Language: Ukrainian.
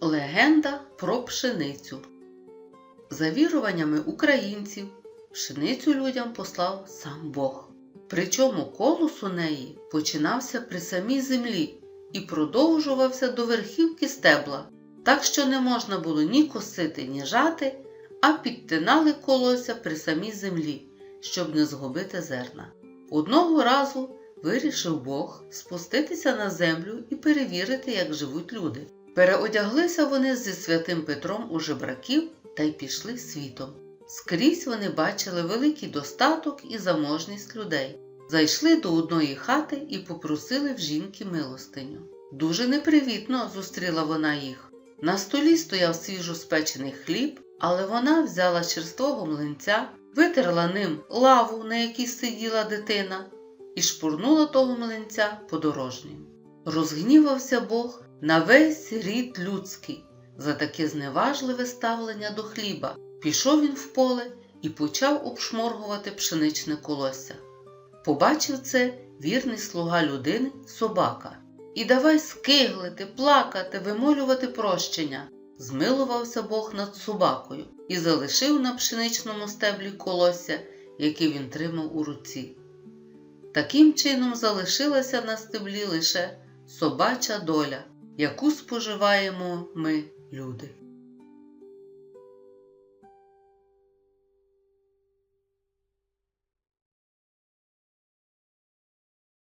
Легенда про пшеницю. За віруваннями українців, пшеницю людям послав сам Бог. Причому колос у неї починався при самій землі і продовжувався до верхівки стебла, так що не можна було ні косити, ні жати, а підтинали колося при самій землі, щоб не згубити зерна. Одного разу вирішив Бог спуститися на землю і перевірити, як живуть люди. Переодяглися вони зі святим Петром у жебраків та й пішли світом. Скрізь вони бачили великий достаток і заможність людей. Зайшли до одної хати і попросили в жінки милостиню. Дуже непривітно зустріла вона їх. На столі стояв свіжоспечений хліб, але вона взяла черствого млинця, витерла ним лаву, на якій сиділа дитина, і шпурнула того млинця подорожнім. Розгнівався Бог на весь рід людський за таке зневажливе ставлення до хліба. Пішов він в поле і почав обшморгувати пшеничне колося. Побачив це вірний слуга людини собака. І давай скиглити, плакати, вимолювати прощення. Змилувався Бог над собакою і залишив на пшеничному стеблі колося, яке він тримав у руці. Таким чином залишилася на стеблі лише собача доля, яку споживаємо ми, люди.